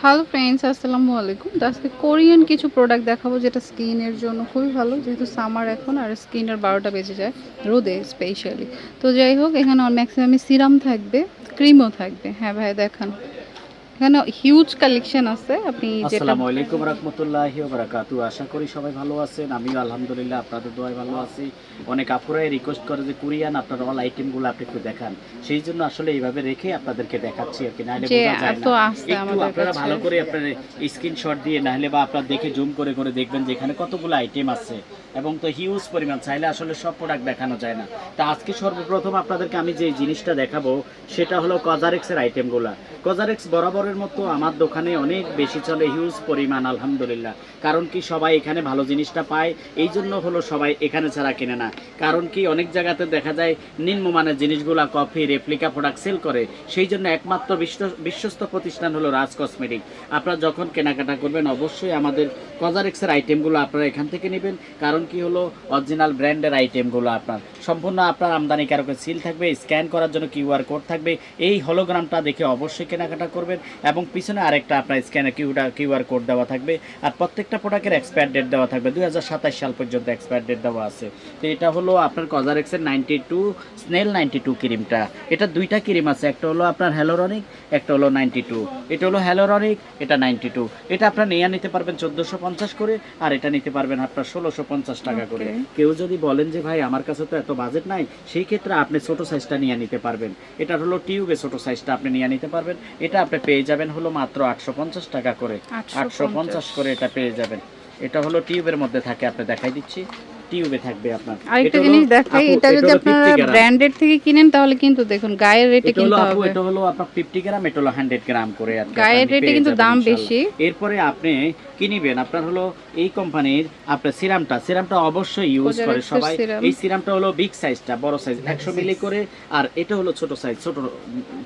Hello friends আসসালামু আলাইকুম। আজকে কোরিয়ান কিছু প্রোডাক্ট দেখাবো যেটা স্কিনের জন্য খুবই ভালো, যেহেতু সামার এখন আর স্কিনের বারোটা বেজে যায় রোদে স্পেশালি তো যাই হোক, এখানে ম্যাক্সিমাম সিরাম থাকবে ক্রিমও থাকবে। হ্যাঁ ভাই, দেখান। এখানে হিউজ কালেকশন আছে আপনি আসসালামু আলাইকুম রাহমাতুল্লাহি ওয়া বারাকাতু আশা করি সবাই ভালো আছেন আমিও আলহামদুলিল্লাহ আপনাদের দোয়ায় ভালো আছি। অনেক আপুরাই রিকোয়েস্ট করে যে কোরিয়ান আপনার অল আইটেমগুলো আপনি একটু দেখান। সেই জন্য আসলে এইভাবে রেখে আপনাদেরকে দেখাচ্ছি আর কি নাহলে বোঝা যায় না। একটু আপনারা ভালো করে আপনার স্ক্রিনশট দিয়ে নাহলে বা আপনারা দেখে জুম করে করে দেখবেন যে এখানে কতগুলো আইটেম আছে। এবং তো হিউজ পরিমাণ, চাইলে আসলে সব প্রোডাক্ট দেখানো যায় না। তা আজকে সর্বপ্রথম আপনাদেরকে আমি যে জিনিসটা দেখাবো, সেটা হলো কজারেক্সের আইটেমগুলা কজারেক্স বরাবরের মতো আমার দোকানে অনেক বেশি চলে হিউজ পরিমাণ, আলহামদুলিল্লাহ। কারণ কি, সবাই এখানে ভালো জিনিসটা পায়, এই জন্য হলো সবাই এখানে ছাড়া কেনে না। কারণ কি, অনেক জায়গাতে দেখা যায় নিম্নমানের জিনিসগুলা কফি রেপ্লিকা প্রোডাক্ট সেল করে। সেই জন্য একমাত্র বিশ্ব- বিশ্বস্ত প্রতিষ্ঠান হলো রাজ কসমেটিক আপনারা যখন কেনাকাটা করবেন, অবশ্যই আমাদের কজারেক্সের আইটেমগুলো আপনারা এখান থেকে নেবেন। কারণ কি হলো? অরিজিনাল ব্র্যান্ডের আইটেমগুলো আপনার। সম্পূর্ণ আপনার আমদানিকারকের সিল থাকবে স্ক্যান করার জন্য কিউআর কোড থাকবে। এই হলোগ্রামটা দেখে অবশ্যই কেনাকাটা করবেন এবং পিছনে আরেকটা আপনার স্ক্যানে কিউটা কিউআর কোড দেওয়া থাকবে। আর প্রত্যেকটা প্রোডাক্টের এক্সপায়ার ডেট দেওয়া থাকবে। দুই সাল পর্যন্ত এক্সপায়ার ডেট দেওয়া আছে। তো এটা হলো আপনার কজারেক্সের ninety two snail ninety two ক্রিমটা এটা দুইটা ক্রিম আছে। একটা হলো আপনার হ্যালোরনিক একটা হলো নাইনটি টু এটা হলো হ্যালোরনিক এটা নাইনটি টু এটা আপনার নিয়ে নিতে পারবেন চোদ্দোশো পঞ্চাশ করে, আর এটা নিতে পারবেন আপনার ষোলোশো পঞ্চাশ টাকা করে। কেউ যদি বলেন যে ভাই আমার কাছে তো এত বাজেট নাই সেই ক্ষেত্রে আপনি ছোট সাইজটা নিয়ে নিতে পারবেন। এটা হলো টিউবে ছোট সাইজটা আপনি নিয়ে নিতে পারবেন। এটা আপনি পেয়ে যাবেন হলো মাত্র আটশো পঞ্চাশ টাকা করে। আটশো পঞ্চাশ করে এটা পেয়ে যাবেন। এটা হলো টিউবের মধ্যে থাকে আপনি দেখাই দিচ্ছি। টিউবে থাকবে আপনার। আরেকটা জিনিস দেখাই এটা যদি আপনারা ব্র্যান্ডেড থেকে কিনেন তাহলে কিন্তু দেখুন গায়ের রেটে কিনতে হবে। এটা হলো আপনার 50 গ্রাম এটা হলো 100 গ্রাম করে আর গায়ের রেটে কিন্তু দাম বেশি। এরপরে আপনি কি নিবেন আপনার হলো এই কোম্পানির আপনার সিরামটা। সিরামটা অবশ্যই ইউজ করে সবাই। এই সিরামটা হলো বিগ সাইজটা বড় সাইজ 100 মিলি করে আর এটা হলো ছোট সাইজ ছোট উম,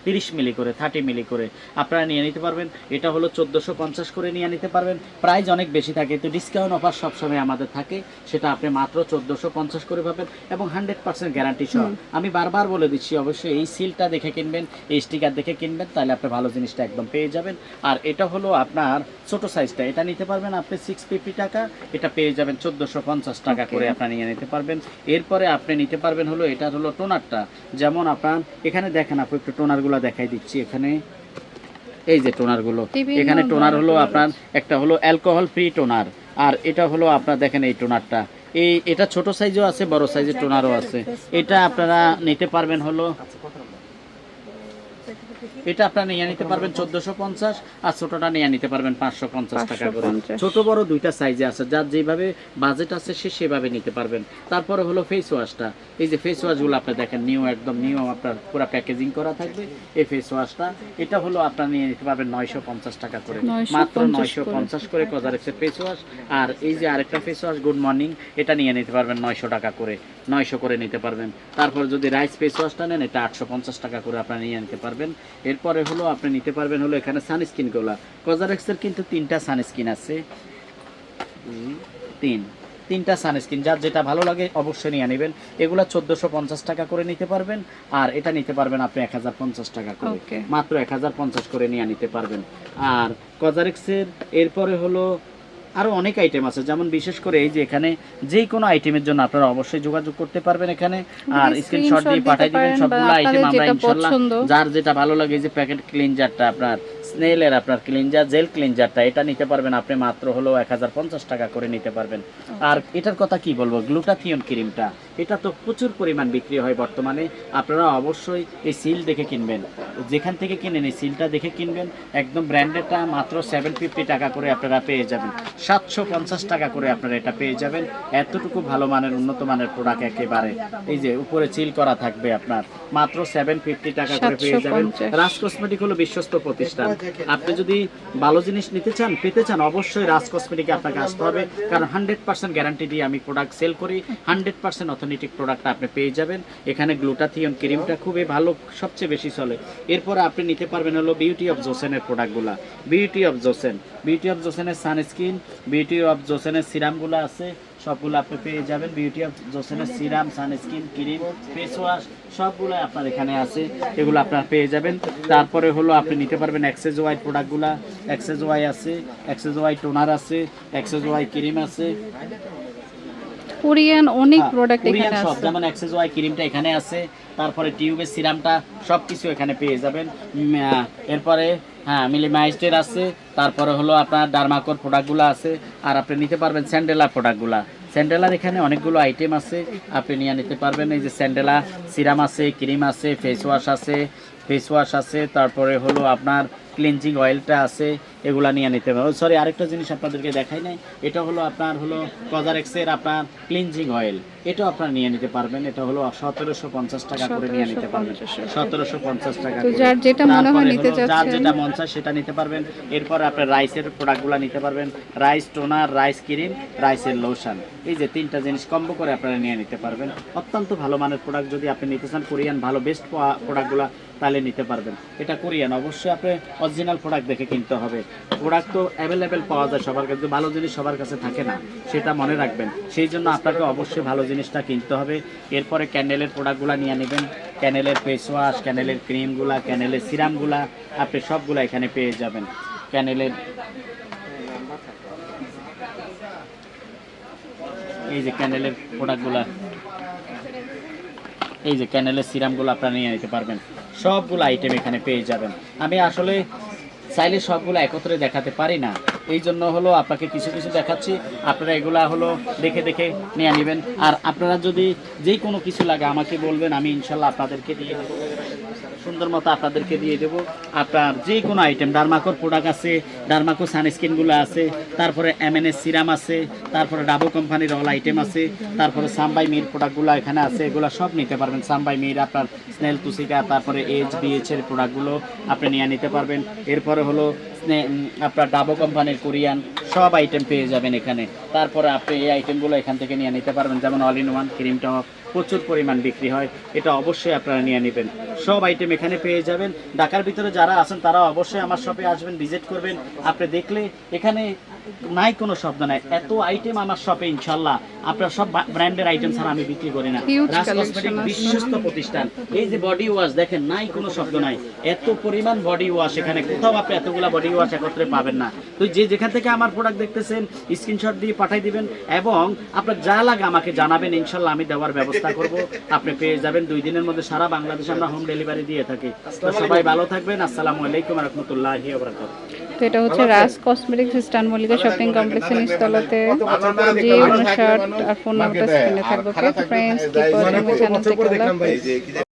30 মিলি করে 30 মিলি করে। আপনারা নিয়ে নিতে পারবেন। এটা হলো 1450 করে নিয়ে নিতে পারবেন। প্রাইস অনেক বেশি থাকে তো ডিসকাউন্ট অফার সবসময় আমাদের থাকে। সেটা আপনি মাত্র 1450 করে পাবেন এবং 100% গ্যারান্টি সহ। আমি বারবার বলে দিচ্ছি অবশ্যই এই সিলটা দেখে কিনবেন এই স্টিকার দেখে কিনবেন তাহলে আপনি ভালো জিনিসটা একদম পেয়ে যাবেন। আর এটা হলো আপনার ছোট সাইজটা এটা নিতে পারবেন আপনি সিক্স ফিফটি টাকা এটা পেয়ে যাবেন চোদ্দোশো পঞ্চাশ টাকা করে. আপনার নিয়ে নিতে পারবেন। এরপরে আপনি নিতে পারবেন হলো এটা হলো টোনারটা। যেমন আপনার এখানে দেখেন আপনি একটু টোনারগুলো দেখাই দিচ্ছি এখানে। এই যে টোনারগুলো এখানে টোনার হলো আপনার একটা হলো অ্যালকোহল ফ্রি টোনার আর এটা হলো আপনার দেখেন এই টোনারটা। এই এটা ছোট সাইজও আছে বড় সাইজের টোনারও আছে। এটা আপনারা নিতে পারবেন হলো এটা আপনারা নিয়ে নিতে পারবেন চোদ্দশো পঞ্চাশ আর ছোটটা নিয়ে নিতে পারবেন পাঁচশো পঞ্চাশ টাকা করে। ছোট বড় দুইটা সাইজে আছে যার যেভাবে বাজেট আছে সে সেভাবে নিতে পারবেন। তারপরে হলো ফেস ওয়াশটা এই যে ফেস ওয়াশগুলো আপনি দেখেন নিউ একদম নিউ আপনার পুরো প্যাকেজিং করা থাকবে এই ফেস ওয়াশটা এটা হলো আপনার নিয়ে নিতে পারবেন নয়শো পঞ্চাশ টাকা করে। 950 মাত্র। নয়শো পঞ্চাশ করে কজারেক্সের ফেস ওয়াশ আর এই যে আরেকটা ফেস ওয়াশ গুড মর্নিং এটা নিয়ে নিতে পারবেন নয়শো টাকা করে। নয়শো করে নিতে পারবেন। তারপর যদি রাইস ফেস ওয়াশটা নেন এটা আটশো পঞ্চাশ টাকা করে আপনারা নিয়ে নিতে পারবেন। এরপরে হলো আপনি নিতে পারবেন হলো এখানে সানস্ক্রিনগুলো কজারেক্সের কিন্তু তিনটা সানস্ক্রিন আছে। তিন। তিনটা সানস্ক্রিন যার যেটা ভালো লাগে অবশ্যই নিয়ে নেবেন। এগুলো চোদ্দোশো পঞ্চাশ টাকা করে নিতে পারবেন আর এটা নিতে পারবেন আপনি এক হাজার পঞ্চাশ টাকা করে. মাত্র এক হাজার পঞ্চাশ করে নিয়ে নিতে পারবেন। আর কজারেক্সের এরপরে হলো আরও অনেক আইটেম আছে। যেমন বিশেষ করে এই যে এখানে যে কোনো আইটেমের জন্য আপনারা অবশ্যই যোগাযোগ করতে পারবেন এখানে। আর স্ক্রিনশট দিয়ে পাঠিয়ে দিবেন সবগুলো আইটেম আমরা ইনশাআল্লাহ যার যেটা ভালো লাগে এই যে প্যাকেট ক্লিনজারটা আপনার স্নেলের আপনার ক্লিনজার জেল ক্লিনজারটা এটা নিতে পারবেন আপনি মাত্র হলো এক টাকা করে নিতে পারবেন। আর এটার কথা কি বলব? গ্লুটাথিয়ন ক্রিমটা এটা তো প্রচুর পরিমাণ বিক্রি হয় বর্তমানে। আপনারা অবশ্যই এই সিল দেখে কিনবেন। যেখান থেকে কিনেন এই সিলটা দেখে কিনবেন। একদম ব্র্যান্ডেডটা মাত্র সেভেন ফিফটি টাকা করে আপনারা পেয়ে যাবেন। সাতশো পঞ্চাশ টাকা করে আপনারা এটা পেয়ে যাবেন। এতটুকু ভালো মানের উন্নত মানের প্রোডাক্ট একেবারে। এই যে উপরে চিল করা থাকবে আপনার। মাত্র সেভেন ফিফটি টাকা করে পেয়ে যাবেন। রাজ কসমেটিক হলো বিশ্বস্ত প্রতিষ্ঠান। আপনি যদি ভালো জিনিস নিতে চান পেতে চান অবশ্যই রাজ কসমেটিকে আপনাকে আসতে হবে। কারণ হান্ড্রেড পার্সেন্ট গ্যারান্টি দিয়ে আমি প্রোডাক্ট সেল করি। হান্ড্রেড পার্সেন্ট অথেন্টিক প্রোডাক্ট আপনি পেয়ে যাবেন। এখানে গ্লুটাথিয়ন ক্রিমটা খুবই ভালো সবচেয়ে বেশি চলে। এরপরে আপনি নিতে পারবেন হলো বিউটি অফ জোসেনের প্রোডাক্টগুলা beauty of Joseon beauty of জোসেনের sunscreen beauty of জোসেনের সিরামগুলো আছে। সবগুলো আপনি পেয়ে যাবেন। Beauty of জোসেনের serum sunscreen cream face wash সবগুলো আপনার এখানে আছে। এগুলো আপনার পেয়ে যাবেন। তারপরে হলো আপনি নিতে পারবেন এক্সেস ওয়াই প্রোডাক্টগুলো এক্সেস ওয়াই আছে এক্সেস ওয়াই টোনার আছে এক্সেস ওয়াই ক্রিম আছে। কোরিয়ান অনেক হ্যাঁ, প্রোডাক্ট এখানে সব যেমন ওয়াই ক্রিমটা এখানে আছে। তারপরে টিউবের সিরামটা সব কিছু এখানে পেয়ে যাবেন। এরপরে হ্যাঁ মিলিমাইস্টের আছে, তারপরে হলো আপনার ডার্মাকোর প্রোডাক্টগুলো আছে, আর আপনি নিতে পারবেন স্যান্ডেলা প্রোডাক্টগুলো স্যান্ডেলার এখানে অনেকগুলো আইটেম আছে, আপনি নিয়ে নিতে পারবেন, এই যে স্যান্ডেলা সিরাম আছে ক্রিম আছে ফেস ওয়াশ আছে ফেস ওয়াশ আছে, তারপরে হলো আপনার ক্লিনজিং অয়েলটা আছে এগুলা নিয়ে নিতে পারবেন সরি আরেকটা জিনিস আপনাদেরকে দেখাই নাই। এটা হলো আপনার হলো কজারেক্সের আপনার ক্লিনজিং অয়েল এটাও আপনারা নিয়ে নিতে পারবেন। এটা হলো সতেরোশো পঞ্চাশ টাকা করে নিয়ে নিতে পারবেন। 1750 সতেরোশো পঞ্চাশ টাকা যার যেটা মনে হয় নিতে যার যেটা মন চায় সেটা নিতে পারবেন। এরপর আপনার রাইসের প্রোডাক্টগুলো নিতে পারবেন। রাইস টোনার রাইস ক্রিম রাইসের লোশন এই যে তিনটা জিনিস কম্বো করে আপনারা নিয়ে নিতে পারবেন। অত্যন্ত ভালো মানের প্রোডাক্ট যদি আপনি নিতে চান কোরিয়ান ভালো বেস্ট প্রোডাক্টগুলো তাহলে নিতে পারবেন। এটা কোরিয়ান অবশ্যই আপনি অরিজিনাল প্রোডাক্ট দেখে কিনতে হবে। প্রোডাক্ট তো অ্যাভেলেবেল পাওয়া যায় সবার কাছে, ভালো জিনিস সবার কাছে থাকে না, সেটা মনে রাখবেন। সেই জন্য আপনাকে অবশ্যই ভালো জিনিসটা কিনতে হবে। এরপরে ক্যান্ডেলের প্রোডাক্টগুলো নিয়ে নেবেন। ক্যানেলের ফেস ওয়াশ ক্যানেলের ক্রিমগুলা ক্যানেলের সিরামগুলা আপনি সবগুলা এখানে পেয়ে যাবেন। ক্যানেলের এই যে ক্যানেলের প্রোডাক্টগুলা এই যে ক্যানেলের সিরামগুলো আপনারা নিয়ে নিতে পারবেন। সবগুলো আইটেম এখানে পেয়ে যাবেন। আমি আসলে চাইলে সবগুলো একত্রে দেখাতে পারি না। এই জন্য হলো আপনাকে কিছু কিছু দেখাচ্ছি। আপনারা এগুলা হলো দেখে দেখে নিয়ে নেবেন। আর আপনারা যদি যেই কোনো কিছু লাগে আমাকে বলবেন, আমি ইনশাল্লাহ আপনাদেরকে দিয়ে সুন্দর মতো আপনাদেরকে দিয়ে দেবো। আপনার যে কোনো আইটেম ডার্মাকোর প্রোডাক্ট আছে ডার্মাকো সানস্ক্রিনগুলো আছে, তারপরে এমএনএস সিরাম আছে, তারপরে ডাবো কোম্পানির অল আইটেম আছে, তারপরে সাম্বাই মির প্রোডাক্টগুলো এখানে আছে, এগুলো সব নিতে পারবেন। সাম্বাই মির আপনার স্নেল তুসিকা তারপরে এইচ বিএইচ এর প্রোডাক্টগুলো আপনি নিয়ে নিতে পারবেন। এরপরে হলো আপনার ডাবো কোম্পানির কোরিয়ান সব আইটেম পেয়ে যাবেন এখানে। তারপরে আপনি এই আইটেমগুলো এখান থেকে নিয়ে নিতে পারবেন। যেমন অল ইন ওয়ান ক্রিমটা প্রচুর পরিমাণ বিক্রি হয়। এটা অবশ্যই আপনারা নিয়ে নেবেন। সব আইটেম এখানে পেয়ে যাবেন। ঢাকার ভিতরে যারা আছেন তারা অবশ্যই আমার শপে আসবেন ভিজিট করবেন। আপনি দেখলে এখানে নাই কোনো শব্দ নাই। এত আইটেম আমার শপে ইনশাল্লাহ আপনার সব ব্র্যান্ডের আইটেম ছাড়া আমি বিক্রি করি না। রাজ কসমেটিক বিশ্বস্ত প্রতিষ্ঠান। এই যে বডি ওয়াশ দেখেন নাই কোনো শব্দ নাই। এত পরিমাণ বডি ওয়াশ এখানে। কোথাও আপনি এতগুলা বডি ওয়াশ একত্রে পাবেন না। তো যে যেখান থেকে আমার প্রোডাক্ট দেখতেছেন স্ক্রিনশট দিয়ে পাঠিয়ে দিবেন এবং আপনার যা লাগে আমাকে জানাবেন। ইনশাল্লাহ আমি দেওয়ার ব্যবস্থা করব। আপনি পেয়ে যাবেন। দুই দিনের মধ্যে সারা বাংলাদেশে আমরা হোম ডেলিভারি দিয়ে থাকি। তো সবাই ভালো থাকবেন। আসসালামু আলাইকুম রহমতুল্লাহি তো এটা হচ্ছে রাজ কসমেটিক্স স্টান মল্লিকা শপিং কমপ্লেক্সের নিচতলাতে যে কোনো শার্ট আর ফোন নাম্বারটা স্ক্রিনে থাকবে। ওকে ফ্রেন্ডস কি করে চ্যানেল থেকে